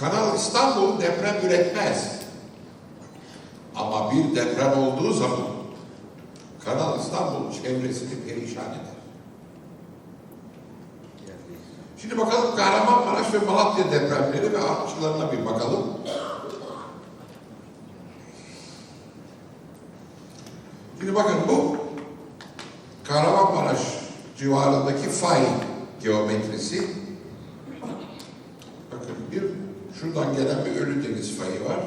Kanal İstanbul deprem üretmez. Ama bir deprem olduğu zaman Kanal İstanbul çevresini perişan eder. Şimdi bakalım Kahramanmaraş ve Malatya depremleri ve artçılarına bir bakalım. Şimdi bakın bu Kahramanmaraş civarındaki fay geometrisi. Bakın bir şuradan gelen bir Ölüdeniz fayı var.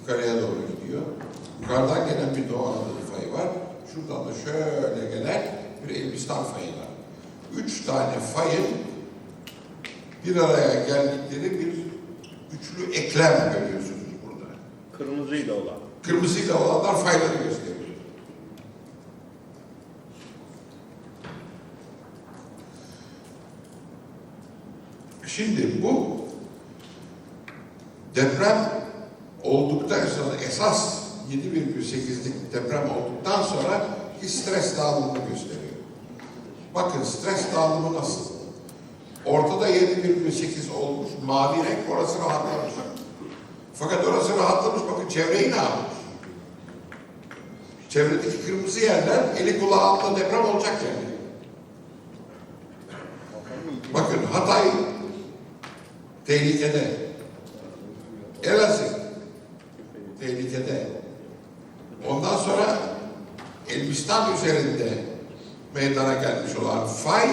Yukarıya doğru gidiyor. Yukarıdan gelen bir Doğu Anadolu fayı var. Şuradan da şöyle gelen bir Elbistan fayı var. Üç tane fayın bir araya geldikleri bir üçlü eklem görüyorsunuz burada. Kırmızıyla olan. Kırmızıyla olanlar fayları gösteriyor. Şimdi bu deprem olduktan sonra esas 7,8'lik deprem olduktan sonra bir stres dağılımını gösteriyor. Bakın stres dağılımı nasıl? Ortada 7,8 olmuş, mavi renk orası rahatlamış. Fakat orası rahatlamış, bakın çevreyi ne yapmış? Çevredeki kırmızı yerler eli kulağında deprem olacak yani. Bakın Hatay tehlikede. Elazığ tehlikede. Ondan sonra Elbistan üzerinde meydana gelmiş olan fay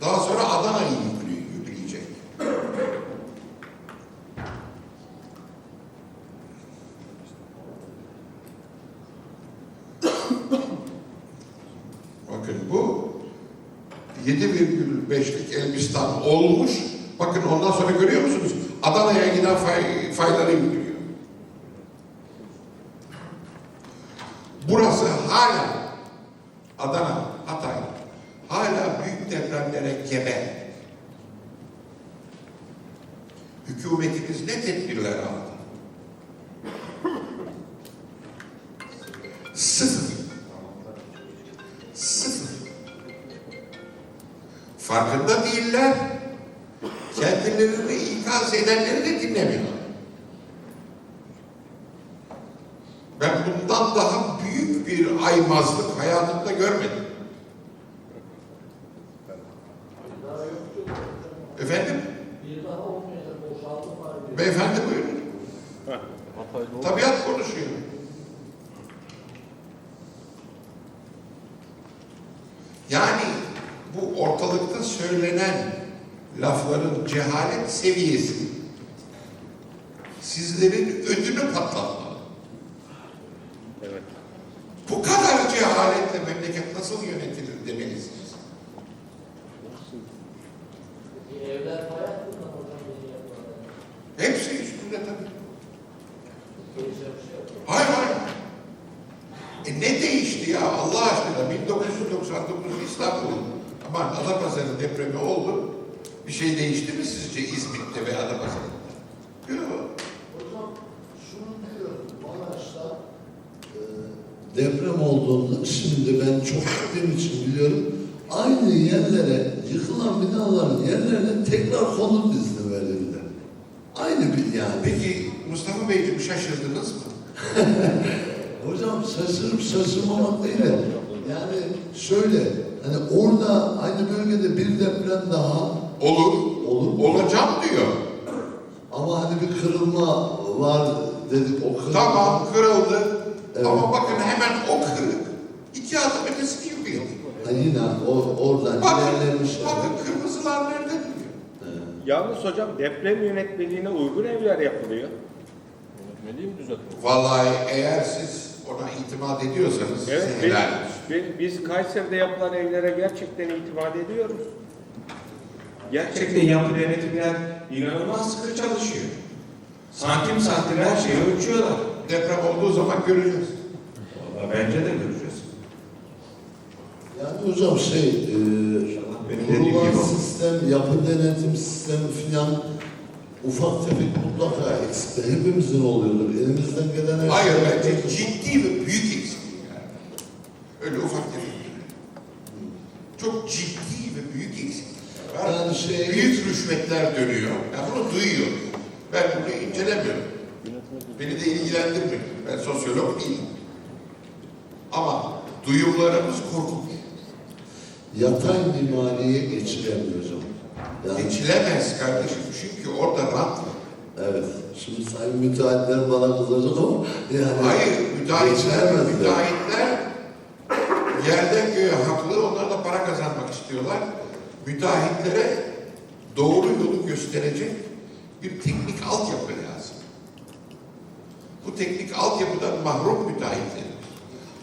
daha sonra Adana'yı yükleyecek. Bakın bu 7,5'lik Elbistan olmuş. Bakın ondan sonra görüyor musunuz? Adana'ya giden fay, fayları yüklüyor. Burası hala Adana, Hatay hala büyük depremlere gebe. Hükümetimiz ne tedbirler aldı? Sıfır. Sıfır. Farkında değiller. Kendilerini ikaz edenleri de dinlemiyor. Ben bundan daha büyük bir aymazlık hayatımda görmedim. Efendim? Beyefendi buyurun. Tabiat konuşuyor. Yani bu ortalıkta söylenen lafların cehalet seviyesi sizlerin ödünü patlatmalı. Evet. Bu kadar cehaletle memleket nasıl yönetilir demelisiniz. Evler. Hepsi üstünde tabii. Şey. Hayır hayır. E ne değişti ya Allah aşkına 1999 İstanbul aman Adapazarı depremi oldu. Bir şey değişti mi sizce İzmit'te ve Adapazarı'da? Yok. Hocam şunu biliyorum, Maraş'ta e, deprem olduğunda şimdi ben çok gittiğim için biliyorum. Aynı yerlere, yıkılan binaların yerlerine tekrar konut izni verildi. Aynı bir yani. Peki Mustafa Beyciğim şaşırdınız mı? Hocam şaşırıp şaşırmamak değil de yani şöyle hani orada aynı bölgede bir deprem daha Olur. olur. Olacağım diyor. Ama hani bir kırılma var dedik o kırılma. Tamam kırıldı. Evet. Ama bakın hemen o kırık iki adım ötesini yıkıyor. Ha yine o, oradan Bakın, ilerlemiş. bakın kırmızılar nerede duruyor? Yalnız hocam deprem yönetmeliğine uygun evler yapılıyor. Yönetmeliği mi düzeltmek? Vallahi eğer siz ona itimat ediyorsanız Evet, size biz, helal olsun. biz- biz Kayseri'de yapılan evlere gerçekten itimat ediyoruz. Gerçekten yapı yönetimler inanılmaz sıkı çalışıyor. Santim santim her şeyi ölçüyorlar. Deprem olduğu zaman göreceğiz. Vallahi bence de göreceğiz. Yani hocam şey, e, kurulan sistem, yapı denetim sistemi filan ufak tefek mutlaka eksik. Hepimizin oluyordur. Elimizden gelen her Hayır şeyi bence yapıyoruz. ciddi ve büyük eksiklikler. Öyle ufak tefek. Çok ciddi büyük. Yani rüşvetler dönüyor. Ya bunu duyuyor. Ben bunu incelemiyorum. Beni de ilgilendirmiyor. Ben sosyolog değilim. Ama duyumlarımız korkunç. Yatay mimariye geçilemiyor hocam. Yani, Geçilemez kardeşim. Çünkü orada rant var. evet. Şimdi sayın müteahhitler bana kızacak ama yani Hayır, müteahhitler, müteahhitler yerden göğe haklı, onlar da para kazanmak istiyorlar. Müteahhitlere doğru yolu gösterecek bir teknik altyapı lazım. Bu teknik altyapıdan mahrum müteahhitler.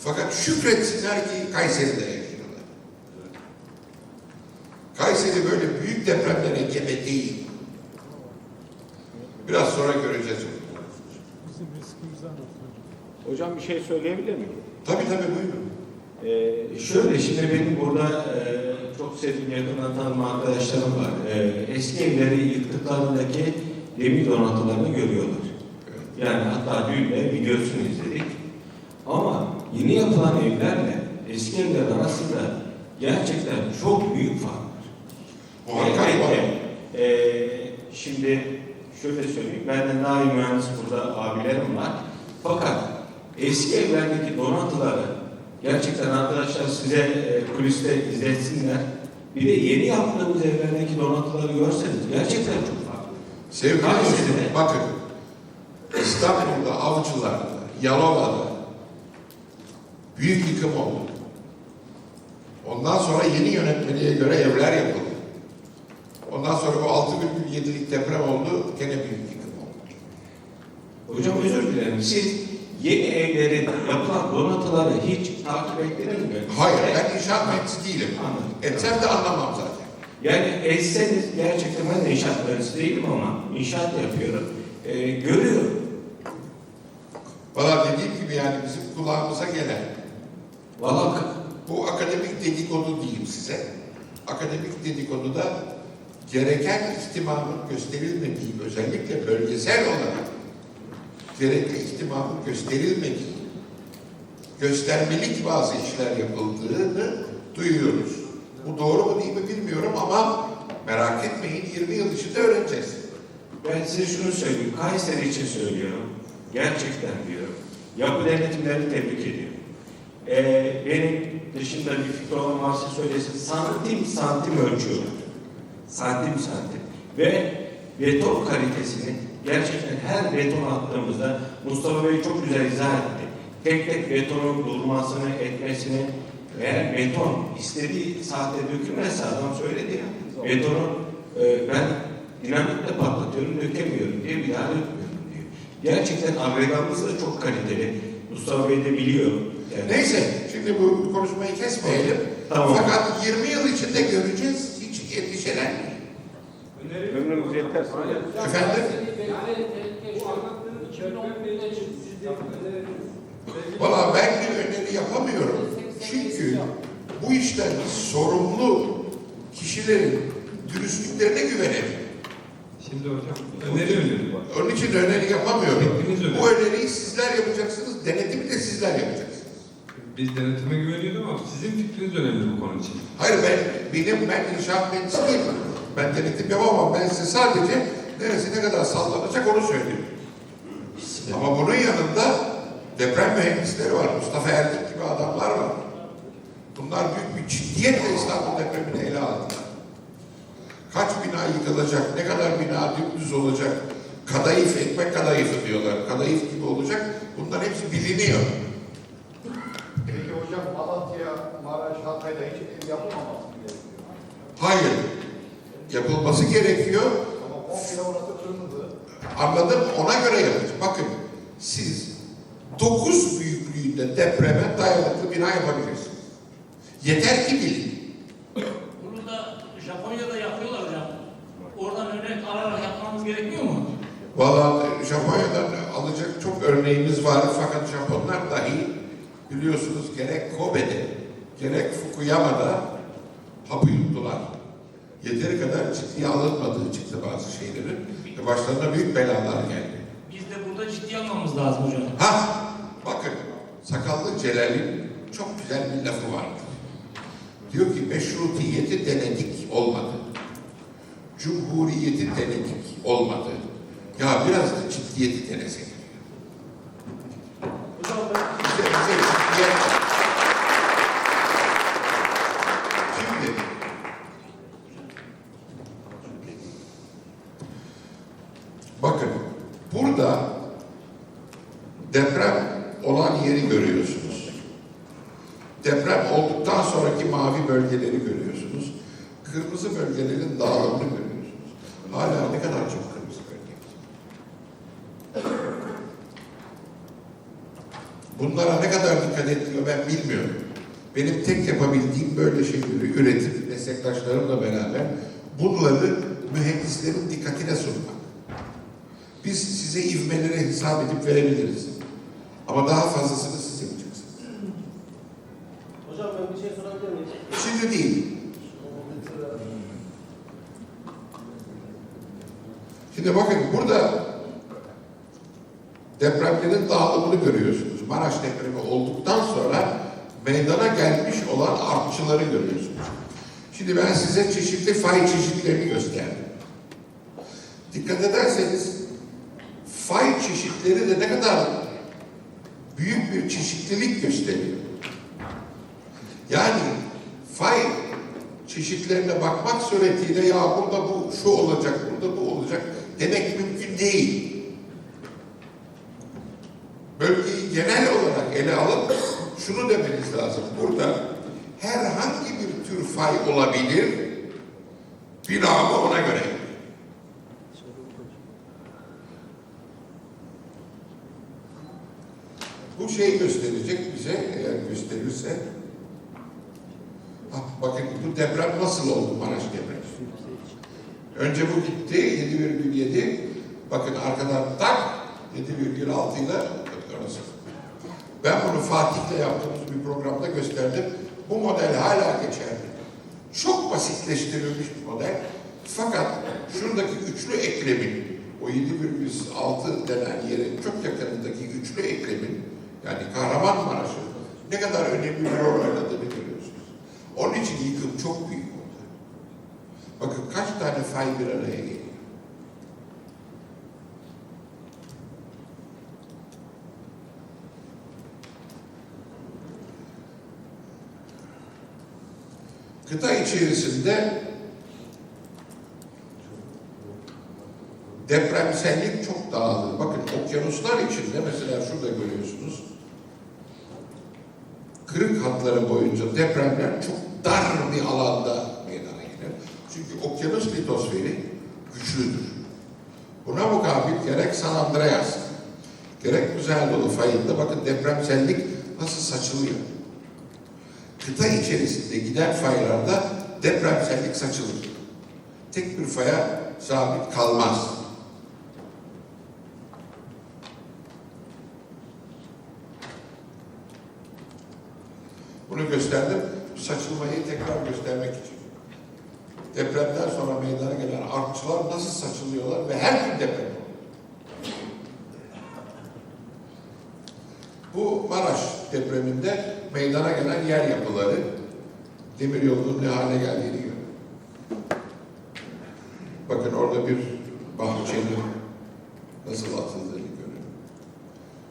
Fakat şükretsinler ki Kayseri'de yaşıyorlar. Kayseri böyle büyük depremlere gebe değil. Biraz sonra göreceğiz onu. Hocam bir şey söyleyebilir miyim? Tabii tabii buyurun. Ee, şöyle şimdi benim burada e, çok sevdiğim yakından tanıdığım arkadaşlarım var. E, eski evleri yıktıklarındaki demir donatılarını görüyorlar. Yani hatta dün de videosunu izledik. Ama yeni yapılan evlerle eski evler arasında gerçekten çok büyük fark var. Muhakkak var. E, şimdi şöyle söyleyeyim, benden daha iyi mühendis burada abilerim var. Fakat eski evlerdeki donatıları gerçekten arkadaşlar size e, kuliste izletsinler. Bir de yeni yaptığımız evlerdeki donatıları görseniz gerçekten çok farklı. Sevgili dostum, bakın İstanbul'da, Avcılar'da, Yalova'da büyük yıkım oldu. Ondan sonra yeni yönetmeliğe göre evler yapıldı. Ondan sonra bu 6,7'lik deprem oldu, gene büyük yıkım oldu. Hocam özür dilerim. Siz yeni evlerin yapılan donatıları hiç takip ettiniz mi? Hayır, ben inşaat mühendisi değilim. Anladım. Etsem de anlamam zaten. Yani etseniz gerçekten ben de inşaat mühendisi değilim ama inşaat yapıyorum. Ee, görüyorum. Valla dediğim gibi yani bizim kulağımıza gelen, Vallahi bu akademik dedikodu diyeyim size. Akademik dedikoduda gereken ihtimamın gösterilmediği, özellikle bölgesel olarak gerekli ihtimamın gösterilmediği, göstermelik bazı işler yapıldığını duyuyoruz. Bu doğru mu değil mi bilmiyorum ama merak etmeyin 20 yıl içinde öğreneceğiz. ben size şunu söyleyeyim. Kayseri için söylüyorum. Gerçekten diyorum. Yapı denetimlerini tebrik ediyorum. Ee, benim dışında bir fikri olan varsa söylesin. Santim santim ölçüyorlar. Santim santim. Ve beton kalitesini gerçekten her beton attığımızda Mustafa Bey çok güzel izah etti. Tek tek betonun durmasını, etmesini eğer beton istediği saatte dökülmezse adam söyledi ya. Betonu e, ben dinamitle patlatıyorum, dökemiyorum diye bir daha dökmüyorum diyor. Gerçekten agregamız da çok kaliteli. Mustafa Bey de biliyor. Yani Neyse şimdi bu konuşmayı kesmeyelim. Tamam. Fakat 20 yıl içinde göreceğiz. Hiç endişelenmeyin. Ömrümüz yeterse. Efendim? Valla ben bir öneri yapamıyorum. Çünkü bu işten sorumlu kişilerin dürüstlüklerine güvenemiyorum. Şimdi hocam öneri öneri var. Onun için öneri yapamıyorum. Bu öneriyi sizler yapacaksınız, denetimi de sizler yapacaksınız. Biz denetime güveniyorduk ama sizin fikriniz önemli bu konu için. Hayır ben, benim, ben inşaat mühendisi değilim. Ben denetim yapamam. Ben size sadece neresi ne kadar sallanacak onu söylüyorum. Ama bunun yanında deprem mühendisleri var. Mustafa Erdik gibi adamlar var. Bunlar büyük bir ciddiyetle İstanbul depremini ele aldılar. Kaç bina yıkılacak, ne kadar bina dümdüz olacak, kadayıf, ekmek kadayıfı diyorlar. Kadayıf gibi olacak. Bunlar hepsi biliniyor. Peki hocam Malatya, Maraş, Hatay'da hiç ev yapılmaması mı gerekiyor? Hayır. Yapılması gerekiyor. Anladım ona göre yapacağız. Bakın siz 9 büyüklüğünde depreme dayanıklı bina yapabilirsiniz. Yeter ki bilin. Bunu da Japonya'da yapıyorlar hocam. Oradan örnek alarak yapmamız gerekmiyor mu? Valla Japonya'dan alacak çok örneğimiz var fakat Japonlar dahi biliyorsunuz gerek Kobe'de gerek Fukuyama'da hapı yuttular. Yeteri kadar ciddiye alınmadığı çıktı bazı şeylerin ve başlarına büyük belalar geldi. Biz de burada ciddi almamız lazım hocam. Ha, bakın Sakallı Celal'in çok güzel bir lafı vardır. Diyor ki meşrutiyeti denedik olmadı. Cumhuriyeti denedik olmadı. Ya biraz da ciddiyeti denesek. Bize, bize ciddiyet. Şimdi bakın burada deprem olan yeri görüyorsunuz. Deprem olduktan sonraki mavi bölgeleri görüyorsunuz. Kırmızı bölgelerin dağılımını görüyorsunuz. Hala ne kadar çok kırmızı bölge. Bunlara ne kadar dikkat ediliyor ben bilmiyorum. Benim tek yapabildiğim böyle şeyleri üretip meslektaşlarımla beraber bunları mühendislerin dikkatine sunmak. Biz size ivmeleri hesap edip verebiliriz. Ama daha fazlasını siz yapacaksınız. Hocam ben bir şey sorabilir miyim? Şimdi değil. Şimdi bakın burada depremlerin dağılımını görüyorsunuz. Maraş depremi olduktan sonra meydana gelmiş olan artçıları görüyorsunuz. Şimdi ben size çeşitli fay çeşitlerini gösterdim. Dikkat ederseniz fay çeşitleri de ne kadar büyük bir çeşitlilik gösteriyor. Yani fay çeşitlerine bakmak suretiyle ya burada bu şu olacak, burada bu olacak demek mümkün değil. Bölgeyi genel olarak ele alıp şunu demeniz lazım. Burada herhangi bir tür fay olabilir. Binamı ona göre. Bu şey gösterecek bize eğer gösterirse Ha, bakın bu deprem nasıl oldu Maraş depremi? Önce bu gitti 7,7. Bakın arkadan tak 7,6 ile orası. Ben bunu Fatih'le yaptığımız bir programda gösterdim. Bu model hala geçerli. Çok basitleştirilmiş bir model. Fakat şuradaki üçlü eklemin o 7,6 denen yerin çok yakınındaki üçlü eklemin yani Kahramanmaraş'ın ne kadar önemli bir rol oynadığını görüyorsunuz. Onun için yıkım çok büyük oldu. Bakın kaç tane fay bir araya geliyor. Kıta içerisinde depremsellik çok dağılır. Bakın okyanuslar içinde mesela şurada görüyorsunuz kırık hatları boyunca depremler çok dar bir alanda meydana gelir. Çünkü okyanus litosferi güçlüdür. Buna mukabil gerek San Andreas, gerek Güzeldolu fayında bakın depremsellik nasıl saçılıyor. Kıta içerisinde giden faylarda depremsellik saçılır. Tek bir faya sabit kalmaz. Bunu gösterdim. Saçılmayı tekrar göstermek için. Depremden sonra meydana gelen artçılar nasıl saçılıyorlar ve her gün deprem oluyor. Bu Maraş depreminde meydana gelen yer yapıları demir yolunun ne hale geldiğini görüyor. Bakın orada bir bahçenin nasıl atıldığını görüyor.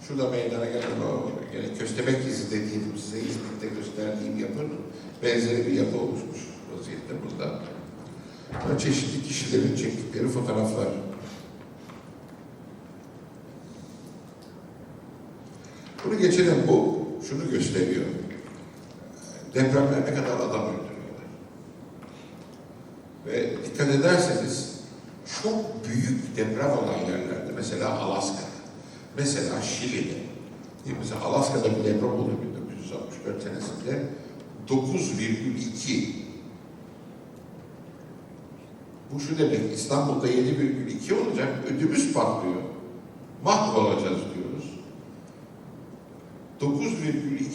Şurada meydana gelen o yani köstebek izi dediğim size İzmit'te gösterdiğim yapının benzeri bir yapı oluşmuş vaziyette burada. Böyle çeşitli kişilerin çektikleri fotoğraflar. Bunu geçelim bu şunu gösteriyor. Depremler ne kadar adam öldürüyorlar. Ve dikkat ederseniz çok büyük deprem olan yerlerde mesela Alaska'da, mesela Şili'de, mesela Alaska'da bir deprem oldu 1964 senesinde 9,2 bu şu demek İstanbul'da 7,2 olacak ödümüz patlıyor.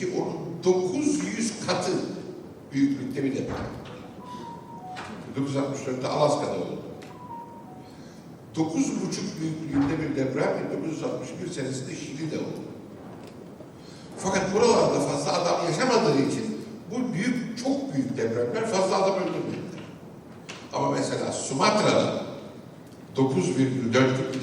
9,2 onun 900 katı büyüklükte bir deprem. 1964'te Alaska'da oldu. 9,5 büyüklüğünde bir deprem 1961 senesinde Şili'de oldu. Fakat buralarda fazla adam yaşamadığı için bu büyük, çok büyük depremler fazla adam öldürmediler. Ama mesela Sumatra'da 9,4'lük bir